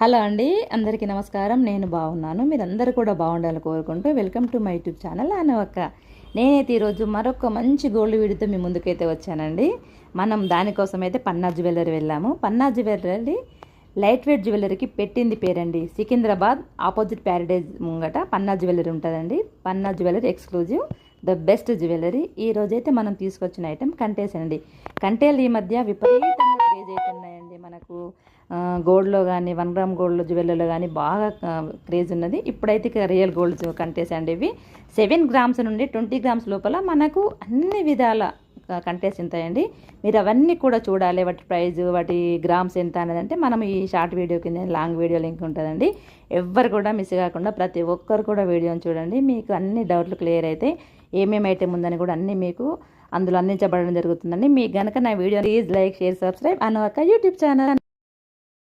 Hello అండి అందరికీ నమస్కారం. నేను బాగున్నాను. మీరందరూ కూడా బాగుండాలని కోరుకుంటూ welcome to my YouTube channel అనవక్క నేనైతే ఈరోజు మరొక మంచి గోల్డ్ వీడితో మీ ముందుకైతే వచ్చానండి. మనం దానికోసం అయితే పన్నా జ్యువెలరీ వెళ్ళాము. పన్నా జ్యువెలరీ లైట్ వెయిట్ జ్యువెలరీకి పెట్టింది పేరండి. సికింద్రాబాద్ ఆపోజిట్ ప్యారడైజ్ ముంగట పన్నా జ్యువెలరీ ఉంటుందండి. Panna jewellery exclusive the best jewellery. ఈ రోజైతే మనం తీసుకొచ్చిన ఐటెం కంటేస్ అండి కంటేలు ఈ మధ్య విపరీత గోల్డ్లో కానీ వన్ గ్రామ్ గోల్డ్ జ్యువెలరీలో కానీ బాగా క్రేజ్ ఉన్నది. ఇప్పుడైతే ఇక రియల్ గోల్డ్ కంటెస్ అండి ఇవి. సెవెన్ గ్రామ్స్ నుండి ట్వంటీ గ్రామ్స్ లోపల మనకు అన్ని విధాల కంటెస్ట్ ఉంటాయండి. మీరు అవన్నీ కూడా చూడాలి. వాటి ప్రైజ్ వాటి గ్రామ్స్ ఎంత అనేది అంటే మనం ఈ షార్ట్ వీడియో కింద లాంగ్ వీడియో లింక్ ఉంటుందండి. ఎవ్వరు కూడా మిస్ కాకుండా ప్రతి ఒక్కరు కూడా వీడియోని చూడండి. మీకు అన్ని డౌట్లు క్లియర్ అయితే ఏమేమి ఐటెం ఉందని కూడా అన్నీ మీకు అందులో అందించబడడం జరుగుతుందండి. మీకు కనుక నా video please like share subscribe అన్న ఒక యూట్యూబ్ ఛానల్.